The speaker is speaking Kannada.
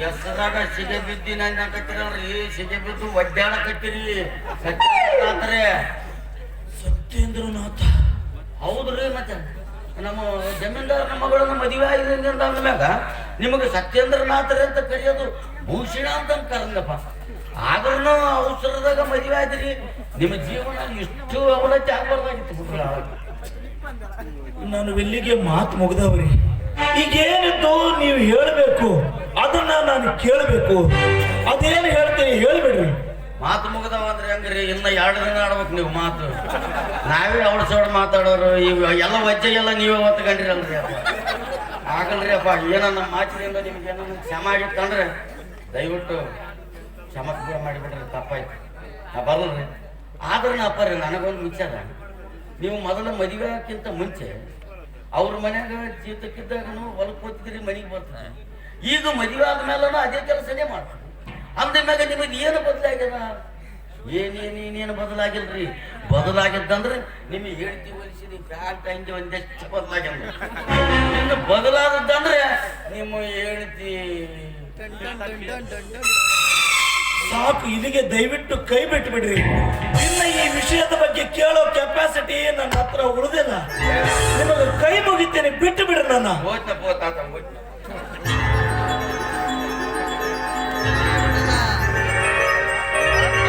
ಕೆಸರಾಗ ಸಿಗೆ ಬಿದ್ದಿ ಕತ್ತಿರಲ್ರಿ ಸಿಗೆ ಬಿದ್ದು ಒಡ್ಡಾಡಕತ್ತೀರಿ ಸತ್ಯನಾಥರೇ. ಸತ್ಯೇಂದ್ರನಾಥ. ಹೌದ್ರಿ ಮತ್ತೆ. ನಮ್ಮ ಜಮೀನ್ದಾರನ ಮಗಳನ್ನ ಮದುವೆ ಆಗಿದೆ ಅಂತ ಅಂದ್ಮ್ಯಾಗ ನಿಮಗೆ ಸತ್ಯೇಂದ್ರನಾಥರೇ ಅಂತ ಕರೆಯೋದು ಭೂಷಣ ಅಂತ ಕರಂಗಪ್ಪ ಆದ್ರೂ ಅವಸರದಾಗ ಮದುವೆ ಆದ್ರಿ. ನಿಮ್ಮ ಜೀವನ ಎಷ್ಟು ಅವಲತ್ತಿ ಆಗ್ಬಾರ್ದಾಗಿತ್ತು ನಾನು ಇಲ್ಲಿಗೆ ಮಾತು ಮುಗ್ದವ್ರಿ. ಹೇಳಬೇಕು ಅದನ್ನ ನಾನು ಕೇಳಬೇಕು. ಅದೇನು ಹೇಳ್ತೀನಿ ಹೇಳ್ಬಿಡ್ರಿ. ಮಾತು ಮುಗಿದವ ಅಂದ್ರೆ ಹೆಂಗ್ರಿ? ಇನ್ನ ಎರಡು ದಿನ ಆಡ್ಬೇಕು ನೀವು ಮಾತು. ನಾವೇ ಅವಳ ಸೋಡ್ ಮಾತಾಡೋರು, ಇವ್ ಎಲ್ಲ ವಜ್ಜೆ ಎಲ್ಲ ನೀವೇ ಒತ್ಕೊಂಡ್ರಿರಲ್ರಿ ಅಪ್ಪ. ಆಗಲ್ರಿ ಅಪ್ಪ, ಏನೋ ನಮ್ಮ ಮಾತಿನಿಂದ ನಿಮ್ಗೆ ಏನೋ ಕ್ಷಮ ಆಗಿತ್ತಂದ್ರೆ ದಯವಿಟ್ಟು ಕ್ಷಮತ್ವ ಮಾಡಿಬಿಡ್ರಿ, ತಪ್ಪಾಯ್ತು. ನಾ ಬರಲ್ರಿ. ಆದ್ರೆ ಅಪ್ಪರಿ ನನಗೊಂದು ವಿಚಾರ ನೀವು ಮೊದಲು ಮದುವೆ ಆಗೋಕ್ಕಿಂತ ಮುಂಚೆ ಅವ್ರ ಮನ್ಯಾಗ ಜೀತಕ್ಕಿದ್ದಾಗನು ಹೊಲಕ್ಕೆ ಹೋಗ್ತಿದ್ರಿ, ಮನೆಗೆ ಬರ್ತಾರೆ ಈಗ ಮದುವೆ ಆದ್ಮೇಲೂ ಅದೇ ಕೆಲಸನೇ ಮಾಡ್ತಾರೆ ಅಂದ ಮ್ಯಾಗ ನಿಮಗೆ ಏನು ಬದಲಾಗ್ಯದ? ಏನೇನೇನೇನು ಬದಲಾಗಿಲ್ರಿ? ಬದಲಾಗಿದ್ದಂದ್ರೆ ನಿಮಗೆ ಹೇಳ್ತಿ ಹೋಲಿಸಿದ ಪ್ಯಾಂಟ್ ಅಂಗಿ ಒಂದಷ್ಟು ಬದಲಾಗ್ಯದ. ಇನ್ನು ಬದಲಾದದ್ದಂದ್ರೆ ನಿಮ್ಮ ಹೇಳ್ತಿ ಸಾಕು ಇಲ್ಲಿಗೆ ದಯವಿಟ್ಟು ಕೈ ಬಿಟ್ಟು ಬಿಡ್ರಿ ಇನ್ನ ಈ ವಿಷಯದ ಬಗ್ಗೆ ಕೇಳೋ ಕೆಪಾಸಿಟಿ ನನ್ನ ಹತ್ರ ಉಳಿದಿಲ್ಲ. ನಿಮಗೆ ಕೈ ಮುಗಿತೇನೆ ಬಿಟ್ಟು ಬಿಡ್ರಿ ನನ್ನ. ಹೋಯ್ತಾ ಹೋತಾತ